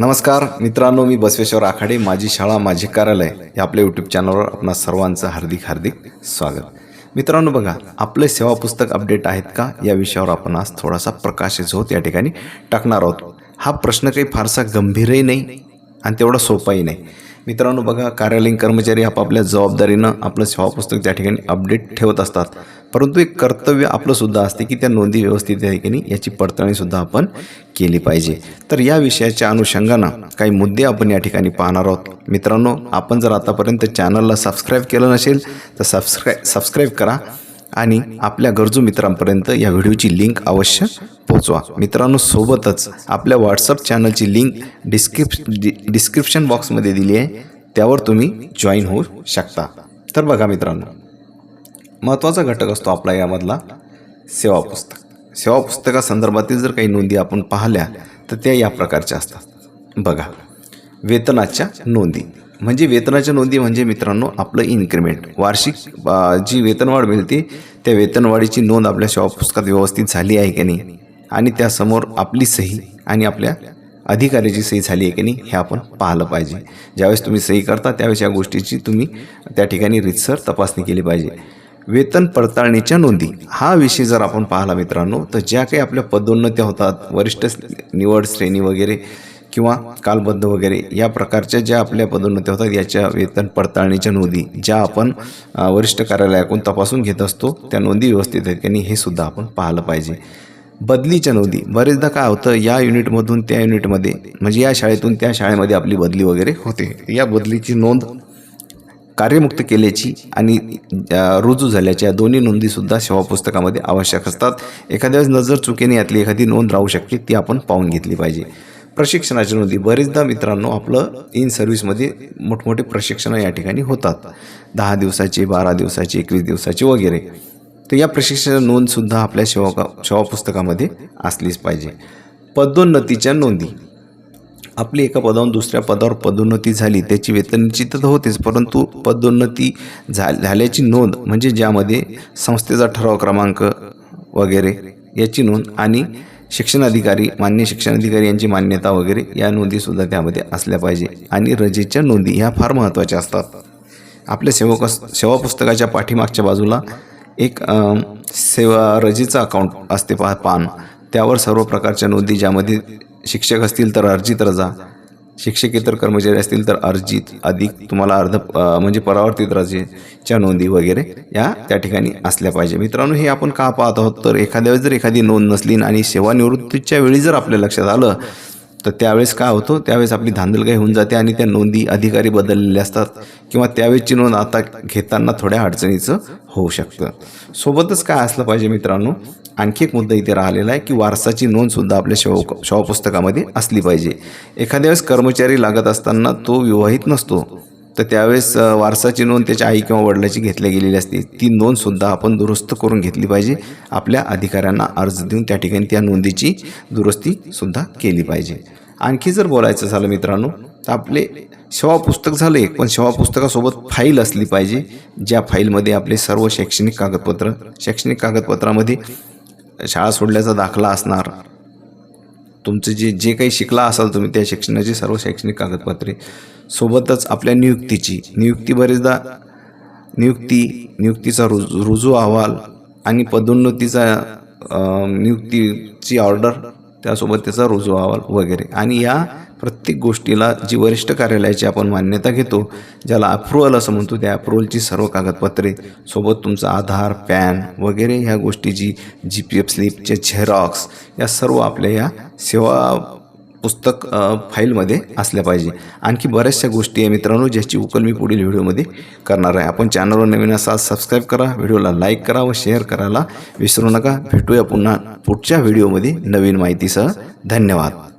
नमस्कार मित्रांनो मी बसवेश्वर आखाडे माझी शाळा माझे कार्यालय या आपल्या यूट्यूब चॅनलवर आपणा सर्वांचं हार्दिक हार्दिक स्वागत. मित्रांनो बघा आपले सेवा पुस्तक अपडेट आहेत का? या विषयावर आपण आज थोडासा प्रकाश झोत या ठिकाणी टाकणार आहोत. हा प्रश्न काही फारसा गंभीरही नाही आणि तेवढा सोपाही नाही. मित्रांनो बघा कार्यालयीन कर्मचारी आपापल्या जबाबदारीनं आपलं सेवा पुस्तक त्या ठिकाणी अपडेट ठेवत असतात. परंतु एक कर्तव्य आपलं सुद्धा असते की त्या नोंदी व्यवस्थित त्या ठिकाणी याची पडताळणीसुद्धा आपण केली पाहिजे. तर या विषयाच्या अनुषंगानं काही मुद्दे आपण या ठिकाणी पाहणार आहोत. मित्रांनो आपण जर आतापर्यंत चॅनलला सबस्क्राईब केलं नसेल तर सबस्क्राय सबस्क्राईब करा. आणि आपल्या गरजू मित्रांपर्यंत या व्हिडिओची लिंक अवश्य पोचवा. मित्रांनो सोबतच आपल्या व्हॉट्सअप चॅनलची लिंक डिस्क्रिप डि डिस्क्रिप्शन बॉक्समध्ये दिली आहे. त्यावर तुम्ही जॉईन होऊ शकता. तर बघा मित्रांनो महत्त्वाचा घटक असतो आपला यामधला सेवा पुस्तक. सेवा पुस्तकासंदर्भातील जर काही नोंदी आपण पाहिल्या तर त्या या प्रकारच्या असतात. बघा वेतनाच्या नोंदी. म्हणजे वेतनाच्या नोंदी म्हणजे मित्रांनो आपलं इन्क्रिमेंट वार्षिक जी वेतनवाढ मिळते त्या वेतनवाढीची नोंद आपल्या शॉप पुस्तकात व्यवस्थित झाली आहे की नाही? आणि त्यासमोर आपली सही आणि आपल्या अधिकाऱ्याची सही झाली आहे की नाही हे आपण पाहिलं पाहिजे. ज्यावेळेस तुम्ही सही करता त्यावेळेस या गोष्टीची तुम्ही त्या ठिकाणी रितसर तपासणी केली पाहिजे. वेतन पडताळणीच्या नोंदी. हा विषय जर आपण पाहिला मित्रांनो तर ज्या काही आपल्या पदोन्नत्या होतात वरिष्ठ निवड श्रेणी वगैरे किंवा कालबद्ध वगैरे या प्रकारच्या ज्या आपल्या पदोन्नत्या होतात याच्या वेतन पडताळणीच्या नोंदी ज्या आपण वरिष्ठ कार्यालयाकडून तपासून घेत असतो त्या नोंदी व्यवस्थित आहेत की नाही हे सुद्धा आपण पाहिलं पाहिजे. बदलीच्या नोंदी बरेचदा काय होतं या युनिटमधून त्या युनिटमध्ये म्हणजे या शाळेतून त्या शाळेमध्ये आपली बदली वगैरे होते. या बदलीची नोंद कार्यमुक्त केल्याची आणि रुजू झाल्याच्या दोन्ही नोंदीसुद्धा सेवा पुस्तकामध्ये आवश्यक असतात. एखाद्या वेळेस नजर चुकीने यातली एखादी नोंद राहू शकते ती आपण पाहून घेतली पाहिजे. प्रशिक्षणाची नोंदी बरेचदा मित्रांनो आपलं इन सर्व्हिसमध्ये मोठमोठे प्रशिक्षणं या ठिकाणी होतात. दहा दिवसाचे बारा दिवसाचे एकवीस दिवसाचे वगैरे. तर या प्रशिक्षण नोंदसुद्धा आपल्या सेवा सेवा पुस्तकामध्ये असलीच पाहिजे. पदोन्नतीच्या नोंदी. आपली एका पदावरून दुसऱ्या पदावर पदोन्नती झाली त्याची वेतन निश्चित तर होतेच परंतु पदोन्नती झा झाल्याची नोंद म्हणजे ज्यामध्ये संस्थेचा ठराव क्रमांक वगैरे याची नोंद आणि शिक्षण अधिकारी मान्य शिक्षण अधिकारी यांची मान्यता वगैरे या नोंदीसुद्धा त्यामध्ये असल्या पाहिजे. आणि रजेच्या नोंदी ह्या फार महत्त्वाच्या असतात. आपल्या सेवक सेवा पुस्तकाच्या पाठीमागच्या बाजूला एक सेवा रजेचं अकाउंट असते पा पान. त्यावर सर्व प्रकारच्या नोंदी ज्यामध्ये शिक्षक असतील तर अर्जित रजा शिक्षकेतर कर्मचारी असतील तर अर्जित अधिक तुम्हाला अर्ध म्हणजे परावर्तित रजेच्या नोंदी वगैरे या त्या ठिकाणी असल्या पाहिजे. मित्रांनो हे आपण का पाहत आहोत? तर एखाद्या वेळेस जर एखादी नोंद नसली आणि सेवानिवृत्तीच्या वेळी जर आपल्या लक्षात आलं तर त्यावेळेस काय होतं? त्यावेळेस आपली धांदलगाई होऊन जाते आणि त्या नोंदी अधिकारी बदललेल्या असतात किंवा त्यावेळेसची नोंद आता घेताना थोड्या अडचणीचं होऊ शकतं. सोबतच काय असलं पाहिजे मित्रांनो? आणखी एक मुद्दा इथे राहिलेला आहे की वारसाची नोंदसुद्धा आपल्या शव शवपुस्तकामध्ये असली पाहिजे. एखाद्या वेळेस कर्मचारी लागत असताना तो विवाहित नसतो तर त्यावेळेस वारसाची नोंद त्याच्या आई किंवा वडिलाची घेतली गेलेली असते. ती नोंदसुद्धा आपण दुरुस्त करून घेतली पाहिजे. आपल्या अधिकाऱ्यांना अर्ज देऊन त्या ठिकाणी त्या नोंदीची दुरुस्तीसुद्धा केली पाहिजे. आणखी जर बोलायचं झालं मित्रांनो तर आपले शेवा पुस्तक झालं एक पण सेवा पुस्तकासोबत फाईल असली पाहिजे ज्या फाईलमध्ये आपले सर्व शैक्षणिक कागदपत्र शैक्षणिक कागदपत्रामध्ये शाळा सोडल्याचा दाखला असणार. तुमचं जे जे काही शिकला असाल तुम्ही त्या शिक्षणाची सर्व शैक्षणिक कागदपत्रे. सोबतच आपल्या नियुक्तीची. नियुक्ती बरेचदा नियुक्ती नियुक्तीचा रुज रुजू अहवाल आणि पदोन्नतीचा नियुक्तीची ऑर्डर त्यासोबत त्याचा रुजू अहवाल वगैरे. आणि या प्रत्येक गोष्टीला जी वरिष्ठ कार्यालयाची आपण मान्यता घेतो ज्याला अप्रुव्हल असं म्हणतो त्या अप्रुव्हलची सर्व कागदपत्रे सोबत तुमचा आधार पॅन वगैरे ह्या गोष्टी जी जी पी एफ स्लिपचे झेरॉक्स या सर्व आपल्या या सेवा पुस्तक फाईलमध्ये असल्या पाहिजे. आणखी बऱ्याचशा गोष्टी आहे मित्रांनो ज्याची उकल मी पुढील व्हिडिओमध्ये करणार आहे. आपण चॅनलवर नवीन असाल सबस्क्राईब करा व्हिडिओला लाईक करा व शेअर करायला विसरू नका. भेटूया पुन्हा पुढच्या व्हिडिओमध्ये नवीन माहितीसह. धन्यवाद.